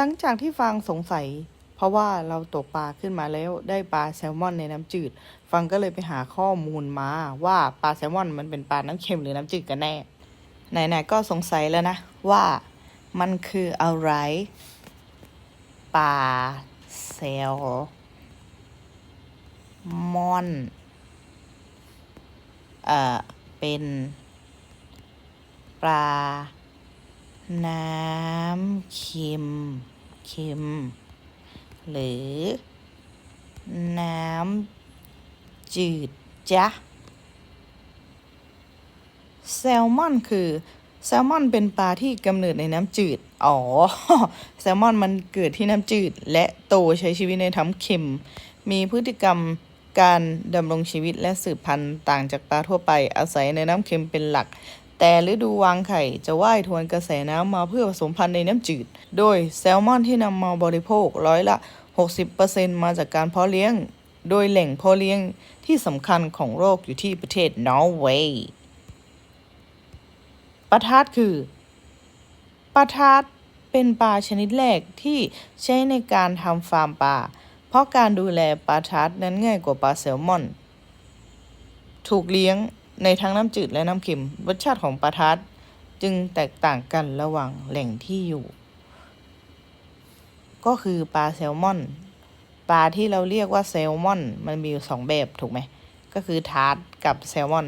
หลังจากที่ฟังสงสัย เพราะว่าเราตกปลาขึ้นมาแล้วได้ปลาแซลมอนในน้ำจืด ฟังก็เลยไปหาข้อมูลมาว่าปลาแซลมอนมันเป็นปลาน้ำเค็มหรือน้ำจืดกันแน่ ไหนๆก็สงสัยแล้วนะ ว่ามันคืออะไรปลาแซลมอนเอ่อเป็นปลา น้ำเค็มเค็ม หรือ น้ำจืดจ๊ะแซลมอนคือแซลมอนเป็นปลาที่กำเนิดในน้ำจืด อ๋อ แซลมอนมันเกิดที่น้ำจืด และโตใช้ชีวิตในน้ำเค็ม มีพฤติกรรมการดำรงชีวิตและสืบพันธุ์ต่างจากปลาทั่วไปอาศัยในน้ำเค็มเป็นหลัก แต่ฤดูวางไข่จะว่ายทวนกระแสน้ำมาเพื่อผสมพันธุ์ในน้ำจืด โดยแซลมอนที่นำมาบริโภคร้อยละ 60%มาจากการเพาะเลี้ยง โดยแหล่งเพาะเลี้ยงที่สำคัญของโลกอยู่ที่ประเทศนอร์เวย์ปลาทาดคือปลาทาดเป็นปลาชนิดแรกที่ใช้ในการทำฟาร์มปลา เพราะการดูแลปลาทาดนั้นง่ายกว่าปลาแซลมอน ถูกเลี้ยง ในทั้งน้ำจืดและน้ำเค็มรสชาติของปลาทาดจึงแตกต่างกันระหว่างแหล่งที่อยู่ ก็คือปลาแซลมอน ปลาที่เราเรียกว่าแซลมอน มันมีอยู่สองแบบถูกไหม ก็คือทาร์ตกับแซลมอน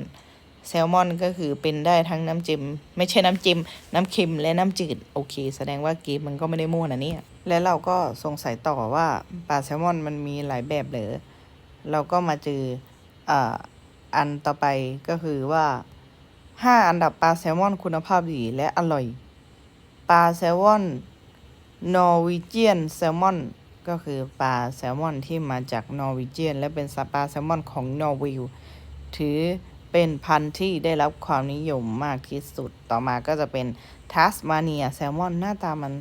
แซลมอนก็คือเป็นได้ทั้งน้ำจิ้มไม่ใช่น้ำจิ้มน้ำเค็มและน้ำจืด โอเค แสดงว่าเกมมันก็ไม่ได้มั่วนะเนี่ย และเราก็สงสัยต่อว่าปลาแซลมอนมันมีหลายแบบเหรอเราก็มาเจออ่า อันต่อไปก็คือว่า 5 อันดับปลาแซลมอนคุณภาพดีและอร่อย ปลาแซลมอนนอร์วีเจียนแซลมอนก็คือปลาแซลมอนที่มาจากนอร์วีเจียน และเป็นสปลาแซลมอนของนอร์วย์ถือเป็นพันธุ์ที่ได้รับความนิยมมากที่สุด ต่อมาก็จะเป็นทัสมาเนียแซลมอนหน้าตามัน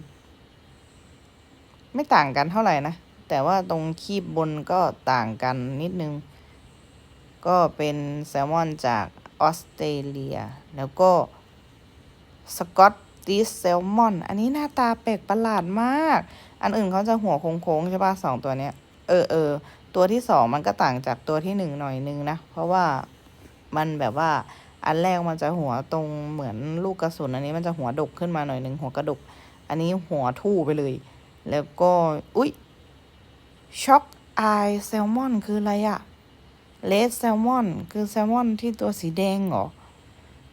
ไม่ต่างกันเท่าไหร่นะ แต่ว่าตรงคีบบนก็ต่างกันนิดนึง ก็เป็นแซลมอนจากออสเตรเลีย แล้วก็สกอตติชแซลมอน อันนี้หน้าตาแปลกประหลาดมาก อันอื่นเขาจะหัวโค้งๆใช่ป่ะสองตัวเนี้ย เออเออตัวที่สองมันก็ต่างจากตัวที่หนึ่งหน่อยนึงนะ เพราะว่ามันแบบว่าอันแรกมันจะหัวตรงเหมือนลูกกระสุน อันนี้มันจะหัวดกขึ้นมาหน่อยนึงหัวกระดก อันนี้หัวทู่ไปเลย แล้วก็ อุ๊ยช็อกไอแซลมอนคืออะไรอะ เลดแซลมอน คือแซลมอนที่ตัวสีแดงเหรอ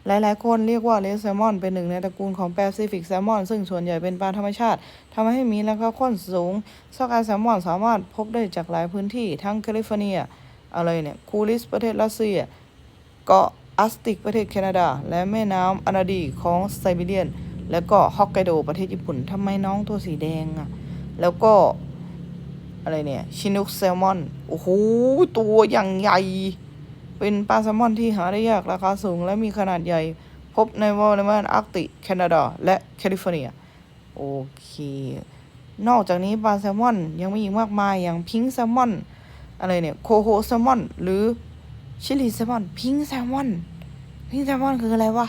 หลาย ๆ คนเรียกว่าเลดแซลมอน เป็นหนึ่งในตระกูลของแปซิฟิกแซลมอน ซึ่งส่วนใหญ่เป็นปลาธรรมชาติทำให้มีราคาข้นสูง ซอกไอแซลมอนสามารถพบได้จากหลายพื้นที่ ทั้งแคลิฟอร์เนีย อะไรเนี่ย คูลิสประเทศรัสเซีย เกาะอัสติกประเทศแคนาดา และแม่น้ำอนาดีของไซบีเรียน แล้วก็ฮอกไกโดประเทศญี่ปุ่นทำไมน้องตัวสีแดงอะแล้วก็ อะไรเนี่ย ชินุกแซลมอน โอ้โห ตัวอย่างใหญ่ เป็นปลาแซลมอนที่หาได้ยากราคาสูงและมีขนาดใหญ่ พบในวอลเลมานอาร์กติกแคนาดา และแคลิฟอร์เนีย โอเค นอกจากนี้ปลาแซลมอน ยังมีอีกมากมายอย่างพิงแซลมอน อะไรเนี่ย โคโฮแซลมอน หรือชิลลีแซลมอน พิงแซลมอน พิงแซลมอนคืออะไรวะ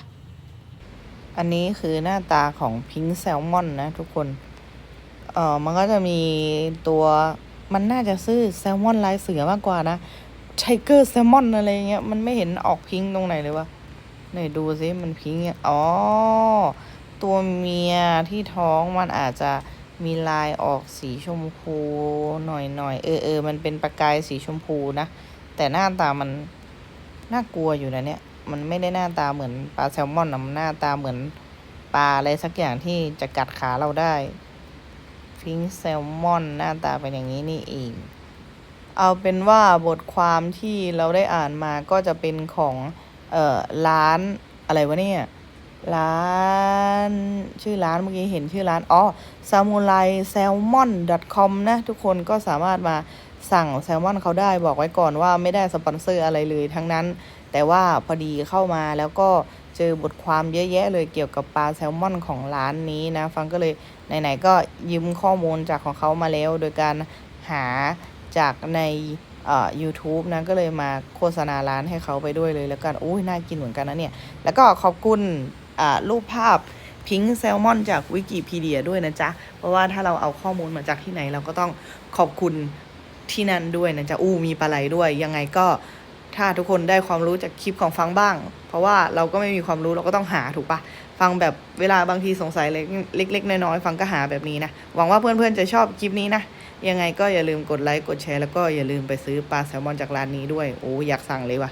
อันนี้คือหน้าตาของพิงแซลมอนนะทุกคน เออมันก็จะมีตัว มันน่าจะซื้อแซลมอนลายเสือมากกว่านะไทเกอร์แซลมอนอะไรเงี้ยมันไม่เห็นออกพิงตรงไหนเลยวะไหนดูซิมันพิงเนี่ยอ๋อ ตัวเมียที่ท้องมันอาจจะมีลายออกสีชมพูหน่อยหน่อยๆเออเออมันเป็นประกายสีชมพูนะ แต่หน้าตามันน่ากลัวอยู่นะเนี่ย มันไม่ได้หน้าตาเหมือนปลาแซลมอนนะมันหน้าตาเหมือนปลาอะไรสักอย่างที่จะกัดขาเราได้ พิงแซลมอนหน้าตาเป็นอย่างนี้นี่เอง เอาเป็นว่าบทความที่เราได้อ่านมาก็จะเป็นของเอ่อร้านอะไรวะเนี่ย ร้านชื่อร้านเมื่อกี้เห็นชื่อร้าน อ๋อ samurai salmon com นะทุกคนก็สามารถมาสั่งแซลมอนเขาได้บอกไว้ก่อนว่าไม่ได้สปอนเซอร์อะไรเลยทั้งนั้น แต่ว่าพอดีเข้ามาแล้วก็ เจอบทความเยอะแยะเลยเกี่ยวกับปลาแซลมอนของร้านนี้นะ ฟังก็เลยไหนๆก็ยืมข้อมูลจากของเขามาแล้ว โดยการหาจากในเอ่อ YouTube นะก็เลยมาโฆษณาร้านให้เขาไปด้วยเลยแล้วกันโอ้ยน่ากินเหมือนกันนะเนี่ย แล้วก็ขอบคุณอ่ารูปภาพพิงแซลมอนจากวิกิพีเดียด้วยนะจ๊ะ เพราะว่าถ้าเราเอาข้อมูลมาจากที่ไหนเราก็ต้องขอบคุณที่นั่นด้วยนะจ๊ะอู้มีปลาไหลด้วยยังไงก็ ถ้าทุกคนได้ความรู้จากคลิปของฟังบ้าง เพราะว่าเราก็ไม่มีความรู้เราก็ต้องหาถูกปะฟังแบบเวลาบางทีสงสัยเล็กเล็กๆน้อยๆฟังก็หาแบบนี้นะ หวังว่าเพื่อนๆจะชอบคลิปนี้นะ ยังไงก็อย่าลืมกดไลค์กดแชร์แล้วก็อย่าลืมไปซื้อปลาแซลมอนจากร้านนี้ด้วย โอ้อยากสั่งเลยว่ะ